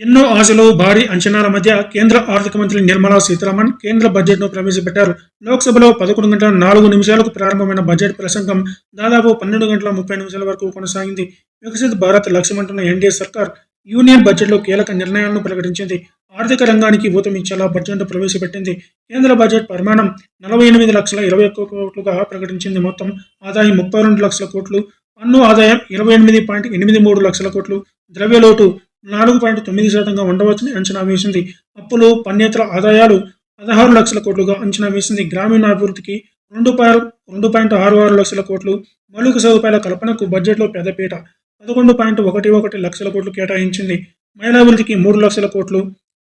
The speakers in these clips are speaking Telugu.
ఎన్నో ఆశలు భారీ అంచనాల మధ్య కేంద్ర ఆర్థిక మంత్రి నిర్మలా సీతారామన్ కేంద్ర బడ్జెట్ను ప్రవేశపెట్టారు. లోక్సభలో పదకొండు గంటల నాలుగు నిమిషాలకు ప్రారంభమైన బడ్జెట్ ప్రసంగం దాదాపు పన్నెండు గంటల ముప్పై నిమిషాల వరకు కొనసాగింది. వికసిత్ భారత్ లక్ష్యమంటున్న ఎన్డీఏ సర్కార్ యూనియన్ బడ్జెట్లో కీలక నిర్ణయాలను ప్రకటించింది. ఆర్థిక రంగానికి ఊతమిచ్చేలా బడ్జెట్ ప్రవేశపెట్టింది. కేంద్ర బడ్జెట్ పరిమాణం నలభై ఎనిమిది లక్షల ఇరవై ఒక్క కోట్లుగా ప్రకటించింది. మొత్తం ఆదాయం ముప్పై రెండు లక్షల కోట్లు. పన్ను ఆదాయం ఇరవై ఎనిమిది పాయింట్ ఎనిమిది మూడు లక్షల కోట్లు. ద్రవ్యలోటు నాలుగు పాయింట్ తొమ్మిది శాతంగా ఉండవచ్చని అంచనా వేసింది. అప్పులు పన్నేతర ఆదాయాలు పదహారు లక్షల కోట్లుగా అంచనా వేసింది. గ్రామీణాభివృద్ధికి రెండు పాయింట్ రెండు పాయింట్ ఆరు ఆరు లక్షల కోట్లు మౌలిక సదుపాయాల కల్పనకు బడ్జెట్లో పెద్దపీట. పదకొండు పాయింట్ ఒకటి ఒకటి లక్షల కోట్లు కేటాయించింది. మహిళాభివృద్ధికి మూడు లక్షల కోట్లు.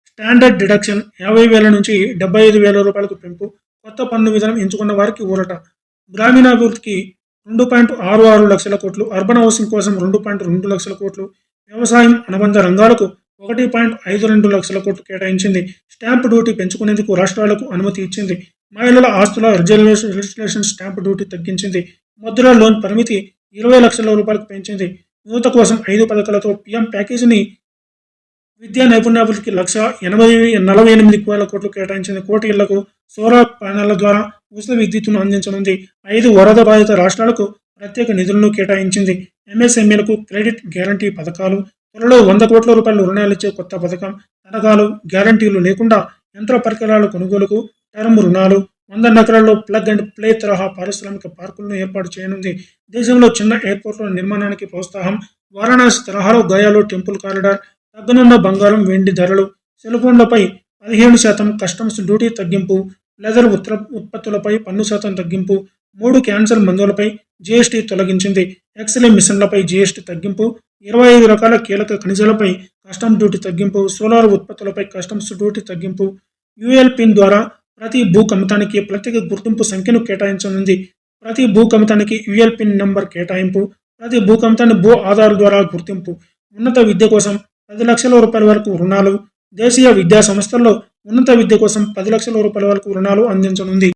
స్టాండర్డ్ డిడక్షన్ యాభై వేల నుంచి డెబ్బై ఐదు వేల రూపాయలకు పెంపు. కొత్త పన్ను విధానం ఎంచుకున్న వారికి ఊరట. గ్రామీణాభివృద్ధికి రెండు పాయింట్ ఆరు ఆరు లక్షల కోట్లు. అర్బన్ హౌసింగ్ కోసం రెండు పాయింట్ రెండు లక్షల కోట్లు. వ్యవసాయం అనుబంధ రంగాలకు ఒకటి పాయింట్ ఐదు రెండు లక్షల కోట్లు కేటాయించింది. స్టాంప్ డ్యూటీ పెంచుకునేందుకు రాష్ట్రాలకు అనుమతి ఇచ్చింది. మహిళల ఆస్తుల రిజర్వేషన్ రిజిస్ట్రేషన్ స్టాంప్ డ్యూటీ తగ్గించింది. ముద్ర లోన్ పరిమితి ఇరవై లక్షల రూపాయలకు పెంచింది. యువత కోసం ఐదు పథకాలతో పీఎం ప్యాకేజీని విద్యా నైపుణ్యాభివృద్ధికి లక్ష ఎనభై నలభై ఎనిమిది వేల కోట్లు కేటాయించింది. కోటి ఇళ్ళకు సోలార్ ప్యానెళ్ళ ద్వారా ఉచిత విద్యుత్తును అందించనుంది. ఐదు వరద బాధిత రాష్ట్రాలకు ప్రత్యేక నిధులను కేటాయించింది. ఎంఎస్ఎంఈలకు క్రెడిట్ గ్యారంటీ పథకాలు త్వరలో వంద కోట్ల రూపాయల రుణాలు ఇచ్చే కొత్త పథకం తనఖాలు గ్యారంటీలు లేకుండా యంత్ర పరికరాల కొనుగోలుకు టర్మ్ రుణాలు వంద నగరాల్లో ప్లగ్ అండ్ ప్లే తరహా పారిశ్రామిక పార్కులను ఏర్పాటు చేయనుంది. దేశంలో చిన్న ఎయిర్పోర్టుల నిర్మాణానికి ప్రోత్సాహం వారణాసి తరహాలో గయాలో టెంపుల్ కారిడార్ తగ్గనున్న బంగారం వెండి ధరలు సెల్ ఫోన్లపై పదిహేను శాతం కస్టమ్స్ డ్యూటీ తగ్గింపు లెదర్ ఉత్ర ఉత్పత్తులపై పన్ను శాతం తగ్గింపు మూడు క్యాన్సర్ మందులపై జీఎస్టీ తొలగించింది. ఎక్సలే మిషన్లపై జీఎస్టీ తగ్గింపు ఇరవై ఐదు రకాల కీలక ఖనిజాలపై కస్టమ్స్ డ్యూటీ తగ్గింపు సోలార్ ఉత్పత్తులపై కస్టమ్స్ డ్యూటీ తగ్గింపు. యూఎల్ పిన్ ద్వారా ప్రతి భూకమితానికి ప్రత్యేక గుర్తింపు సంఖ్యను కేటాయించనుంది. ప్రతి భూకమితానికి యూఎల్ పిన్ నంబర్ కేటాయింపు ప్రతి భూకమితాన్ని భూ ఆధార్ ద్వారా గుర్తింపు. ఉన్నత విద్య కోసం పది లక్షల రూపాయల వరకు రుణాలు దేశీయ విద్యా సంస్థల్లో ఉన్నత విద్య కోసం పది లక్షల రూపాయల వరకు రుణాలు అందించనుంది.